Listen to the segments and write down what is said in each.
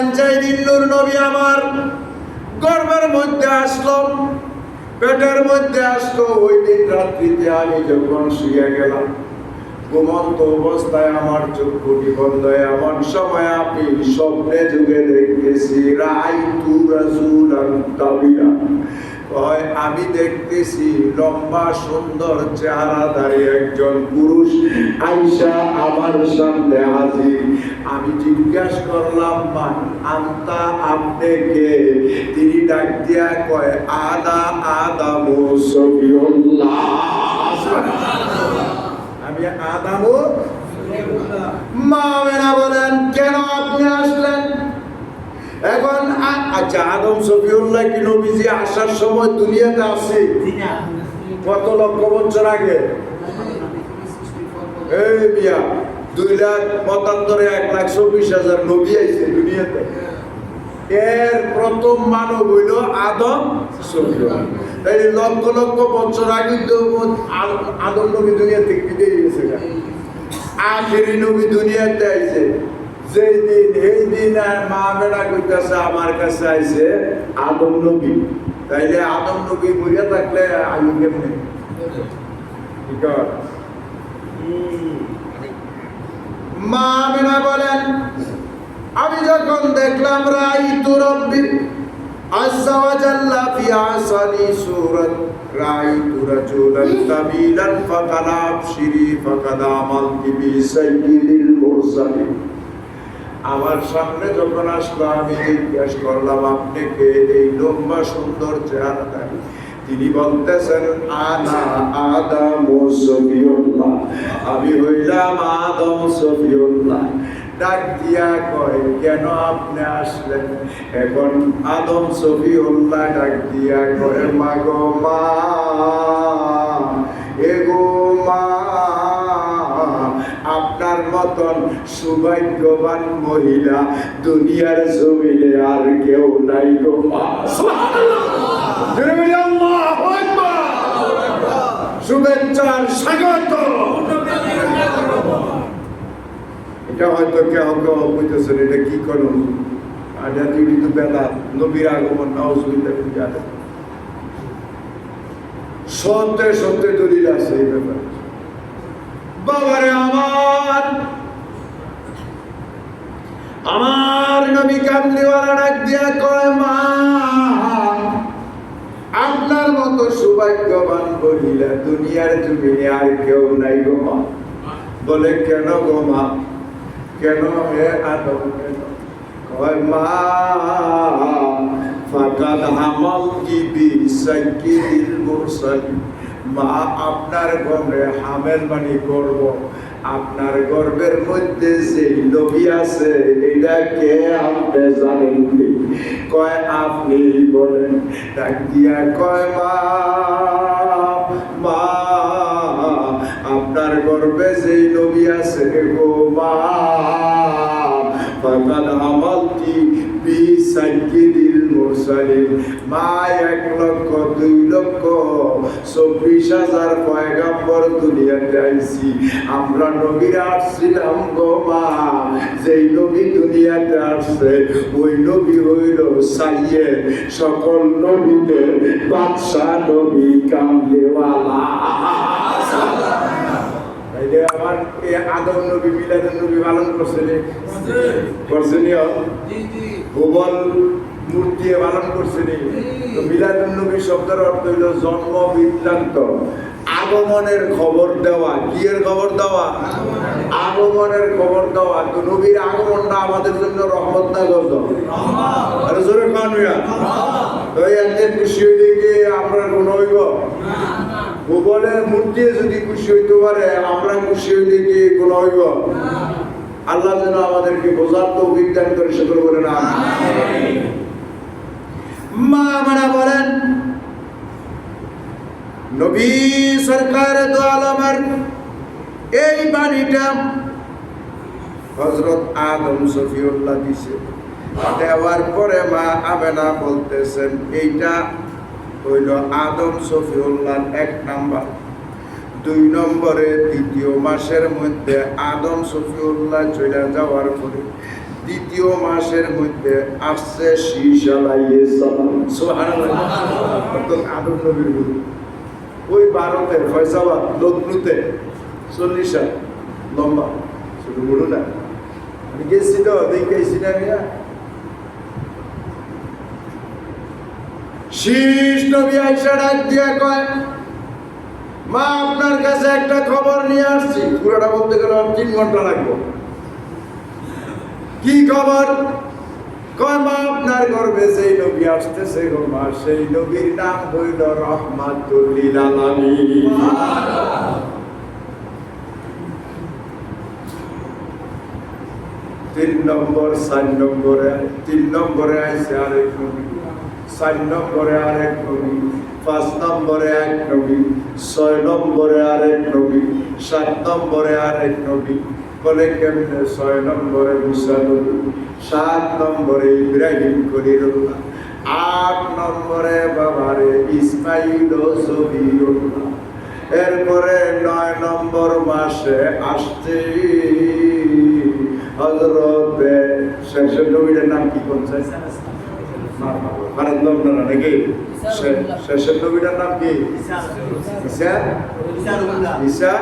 বলেন যেদিন দিল্লুর নবী আমার। গর্বের মধ্যে আসলো, পেটের মধ্যে আসলো, ওই দিন রাত্রিতে আমি যখন শুয়ে গেলাম, ঘুমন্ত অবস্থায় আমার চক্ষুটি নিবন্ধ এমন সময় আমি স্বপ্নে যুগে দেখতেছি রাই তু রাসুল হয়, আমি দেখতেছি লম্বা, সুন্দর চেহারাধারী একজন পুরুষ। আইসা আমার সামনে হাজির। আমি জিজ্ঞাসা করলাম, মান, আন্তা, আপনি কে? তিনি ডাক দিয়া কয় আদা আদা আমি, আদামু মা বলেন, কেন আপনি আসলেন? এখন আচ্ছা আদম সফিউল্লাহ কি নবীজি আসার সময় দুনিয়াতে আসে? কত লক্ষ বছর আগে? এই মিয়া দুই লাখ পঁচাত্তরে এক লাখ চব্বিশ হাজার নবী আইছে দুনিয়াতে। এর প্রথম মানব হইল আদম সফিউল্লাহ। তাই লক্ষ লক্ষ বছর আগে আদম নবী দুনিয়া থেকে বিদায় গেছে আখেরি নবী দুনিয়াতে আইছে। যেই দিন এই দিন আর মা বেড়া কইতাছে, আমার কাছে আইছে আদম নবী। তাইলে আদম নবী মরিয়া থাকলে আমি কেমনে? মা আমিনা বলেন, আমি যখন দেখলাম রাই তু রব্বি, আজ্জা ওয়া জাল্লা ফি আসানি সূরাত রাই তু রাজুলান তাবিলান ফাকালা আবশিরি ফাকাদ আমালতি বি মুরসালিন। আমার সামনে যখন আসলো, আমি জিজ্ঞেস করলাম, আপনি কে? এই লম্বা, সুন্দর চেহারা তিনি বলতেছেন, আনা আদম সফিউল্লাহ। আমি হইলাম আদম সফিউল্লাহ। ডাক দিয়া কয়, কেন আপনি আসলেন? এখন আদম সফিউল্লাহ ডাক দিয়া কয়, মাগো মা, এগো মা। আপনার মতন সৌভাগ্যবান মহিলা দুনিয়ার জমিনে আর কেউ নাই গো। এটা হয়তো এটা কি করুন কিন্তু সত্যে সত্যে দলিল আছে এই ব্যাপারে। বাবারে আমার। আমার নবী কামলিওয়ালা ডাক দিয়া কয়, মা, আপনার মতো সৌভাগ্যবান বলিলা দুনিয়ার জমিনে আর কেউ নাই গো মা। বলে, কেন গো মা? কেন হে আদম, কেন? কয়, মা, ফাকাদ হামাল কি বি সাইকিল মুরসালিন? মা, আপনার গর্বে হামেল বাণী করব আপনার গর্বের মধ্যে যে নবী আছে, এটা কে আপনি জানেন? কয়, আপনি বলেন ডাক কয়, মা মা, আপনার গর্বে যে নবী আছে গো মা, ফাকাদ আমালতি বি মুরসালিন মা এক লক্ষ দুই লক্ষ চব্বিশ হাজার পয়গাম্বর দুনিয়াতে আইছি। আমরা নবীরা আসছিলাম গো মা যেই নবী দুনিয়াতে আসছে ওই নবী হইল সাইয়ে সকল নবীদের বাদশাহ নবী কামলেওয়ালা। আমার আদম নবী মিলাদুন নবী পালন করছে করছে নি মূর্তি পালন করছে নি তো শব্দের অর্থ হইল জন্ম বৃত্তান্ত আগমনের খবর দেওয়া। কি এর খবর দেওয়া? আগমনের খবর দেওয়া। তো নবীর আগমনটা আমাদের জন্য রহমত না গজব? আরে জোরে কান তো একদিন খুশি হইলে কি আমরা কোন হইব? ভূগোলের মূর্তি যদি খুশি হইতে পারে, আমরা খুশি হইলে কি কোন হইব? আল্লাহ যেন আমাদেরকে বোঝার তো বিজ্ঞান করে সকল করে না। মা আমরা বলেন, নবী সরকার তো আলমের এই বাণীটা হজরত আদম সফিউল্লাহ দিছে। দেওয়ার পরে মা আমেনা বলতেছেন, এইটা হইল আদম সফিউল্লাহ এক নাম্বার। দুই নম্বরে দ্বিতীয় মাসের মধ্যে আদম সফিউল্লাহ চলে যাওয়ার পরে দ্বিতীয় মাসের মধ্যে আসছে ওই ভারতে ফয়সাবাদ লখনউতে চল্লিশ সাল। লম্বা। শুধু বলু না। আমি গেছি তো দেখেছি না শীষ নবী আইসা ডাক কয় মা, আপনার কাছে একটা খবর নিয়ে আসছি। পুরোটা বলতে গেলে তিন ঘণ্টা লাগবে। কি খবর? কয় মা, আপনার গর্বে সেই নবী আসতেছে গো মা, সেই নবীর নাম হইল রহমাতুল্লিল আলামিন। তিন নম্বর, চার নম্বরে, তিন নম্বরে আইসে আরেক নবী। চার নম্বরে আরেক নবী। পাঁচ নম্বরে এক নবী, ছয় নম্বরে আরেক নবী, সাত নম্বরে আরেক নবী। বলে কেমনে ছয় নম্বরে মুসা নবী, সাত নম্বরে ইব্রাহিম খলিলুল্লাহ, আট নম্বরে বাবারে ইসমাইল ও জবিউল্লাহ। এরপরে নয় নম্বর মাসে আসছে হজরতে শেষের নবীর নাম কি করছে আনন্দ আপনারা নাকি? শে- শেষের নবীটার নাম কি? ঈসা। ঈসা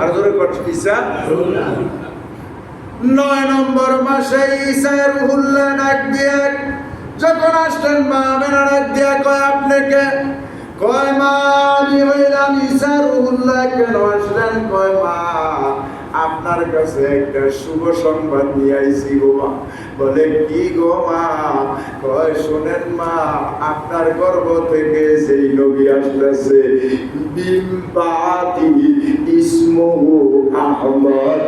আর ধরে করছে ঈসা? নয় নম্বর মাসে ঈসা রুহুল্লাহ ডাক দিয়ে যখন আসলেন মা মেনা ডাক দিয়ে কয় আপনাকে? কয় মা আমি হইলাম ঈসা রুহুল্লাহ কেন আসলেন? কয় মা আপনার কাছে একটা শুভ সংবাদ নিয়ে আইছি গো মা। বলে কি গো মা? কয় শোনেন মা আপনার গর্ভ থেকে সেই নবী আসতেছে বিম্বাতি ইসমহু আহমদ।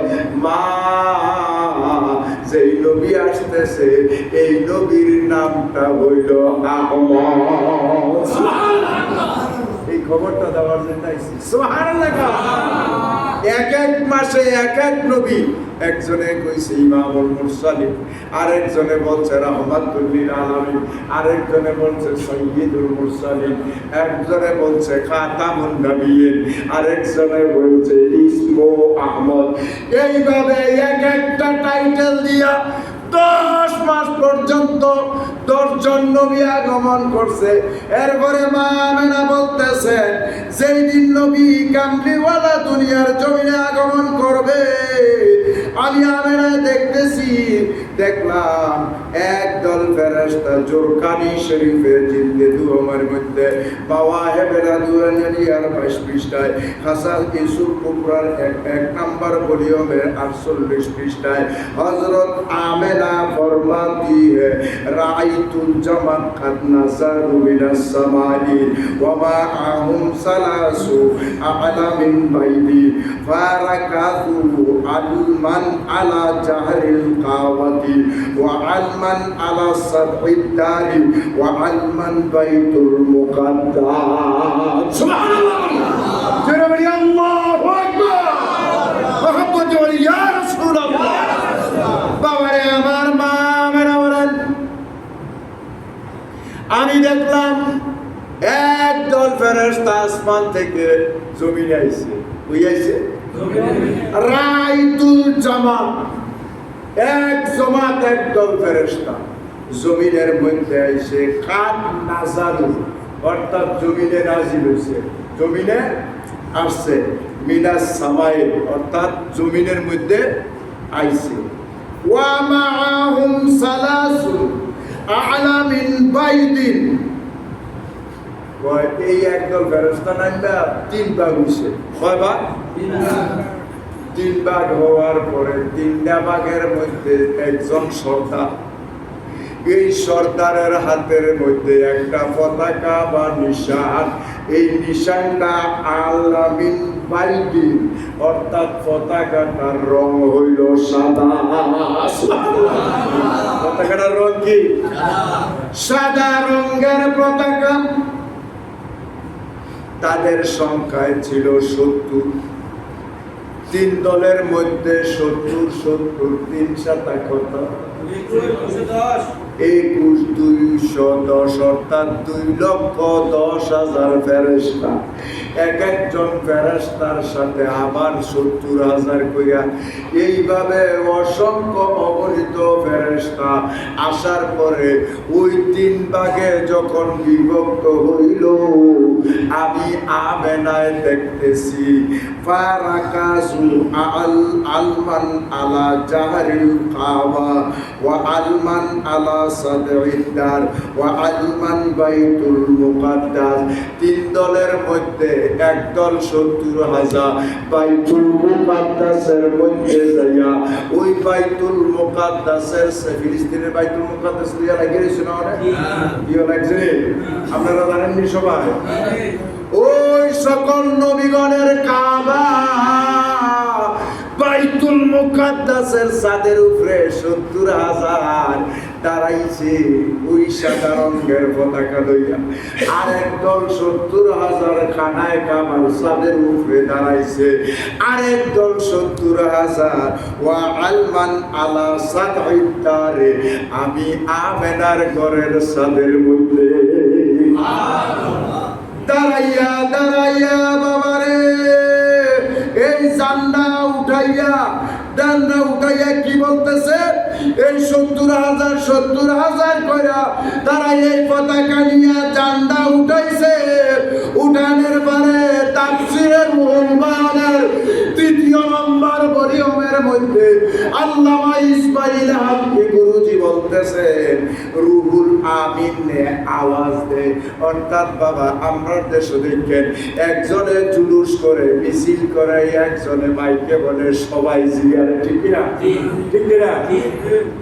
মা যেই নবী আসতেছে এই নবীর নামটা হইল আহমদ। এই খবরটা দেওয়ার জন্য আইছি। সুবহানাল্লাহ। এক এক মাসে এক এক নবী। একজনে কইছে, ইমামুল মুরসালিন। আরেকজনে বলছে, রহমাতুল্লিল আলামিন। আরেকজনে বলছে, সৈয়দুল মুরসালিন। একজনে বলছে, খাতামুন নবিয়্যিন। আরেকজনে বলছে, ইসমো আহমদ। এইভাবে এক একটা টাইটেল দিয়া দশ মাস পর্যন্ত দশজন নবী আগমন করছে। এরপরে মা আমেনা বলতেছে, যেই দিন নবী কামলিওয়ালা দুনিয়ার জমিনে আগমন করবে, আমি আমেনা দেখতেছি, দেখলাম একদল ফেরেশতা জোরকানি শরীফের জিন্দে দুয়মের মধ্যে বাবা হেবেরা দুয়ানিয়ার বাইশ পৃষ্ঠায়, হাসান ইসুফ কুবরার এক এক নাম্বার ভলিউমের আটচল্লিশ পৃষ্ঠায় হজরত আমেনা ফরমাতি হে রাইতুল জামান কাদ নাজারু মিনাস সামাই, ওয়া মা আহুম সালাসু আলা মিন বাইদি ফারাকাতু আলমান আলা জাহরিল কাওয়াতি, ওয়া আলমান আলা সাদহিদ দারি ওয়া আলমান বাইতুল মুকাদ্দাস। সুবহানাল্লাহ। জোরে বলি আল্লাহু আকবার। মোহাম্মদ বলি ইয়া রাসূলুল্লাহ। বাবারে আমার মা মেরা আমি দেখলাম একদল ফেরেশতা আসমান থেকে জমিনে আইছে। আইছে? রাইতুল জামাত এক জমাত একদল ফেরেশতা জমিনের মধ্যে আইছে কাত নাজারু, অর্থাৎ জমিনে নাজিল হইছে। জমিনে আসছে মিনাস সামাইল, অর্থাৎ জমিনের মধ্যে আইছে। ওয়া মাআহুম সালাসুন আ'লা মিন বাইদিন এই একদল ফেরেশতা নাইবা তিন ভাগ হইছে। কয় ভাগ তিন ভাগ হওয়ার পরে তিনটা ভাগের মধ্যে একজন সর্দার। এই সর্দারের হাতের মধ্যে একটা পতাকা বা নিশান। এই নিশানটা আলামিন বাইদিন অর্থাৎ পতাকাটার রং হইল সাদা। পতাকাটার রং কি? সাদা রঙের পতাকা। তাদের সংখ্যায় ছিল সত্তর। তিন দলের মধ্যে সত্তর সত্তর, তিন সাতা কত একুশ দুই দশ অর্থাৎ দুই লক্ষ দশ হাজার ফেরেস্তা এক একজন ফেরেস্তার সাথে আবার সত্তর হাজার কইয়া এইভাবে অসংখ্য অগণিত ফেরেস্তা আসার পরে ওই তিন ভাগে যখন বিভক্ত হইল, আমি আমেনায় দেখতেছি মুকাদ্দাস তিন দলের মধ্যে এক দল সত্তর হাজার বাইতুল মুকাদ্দাসের মধ্যে যাইয়া ওই বাইতুল মুকাদ্দাসের ফিলিস্তিনের বাইতুল মুকাদ্দাস লাগিয়েছে না অনেক? ইয়ে লাগছে আপনারা জানেননি সবাই? ওই সকল নবীগণের কাবা বাইতুল মুকাদ্দাসের ছাদের উপরে সত্তর হাজার দাঁড়াইছে। ওই সাদা রঙের পতাকা লইয়া। আর একদল সত্তর হাজার খানায় কামার ছাদের উপরে দাঁড়াইছে। আর একদল সত্তর হাজার, ওয়া আলমান আলা সাদাইতারে আমি আমেনার ঘরের ছাদের মধ্যে। দাঁড়াইয়া দাঁড়াইয়া বাবারে, এই জান্ডা উঠাইয়া ডান্ডা উঠাইয়া কি বলতেছে? এই সত্তর হাজার সত্তর হাজার কইরা তারা এই পতাকা নিয়ে জান্ডা উঠাইছে। উঠানের পরে তাফসিরের মুহম্মাদের তৃতীয় নম্বর বরিয়মের মধ্যে আল্লামা ইসমাইল হামকে বলতেছেন রুহুল আমিন আওয়াজ দেয় অর্থাৎ বাবা আমরা দেশে দেখেন একজনে জুলুস করে মিছিল করে একজনে মাইকে বলে সবাই জিয়ারে ঠিক না ঠিক ওই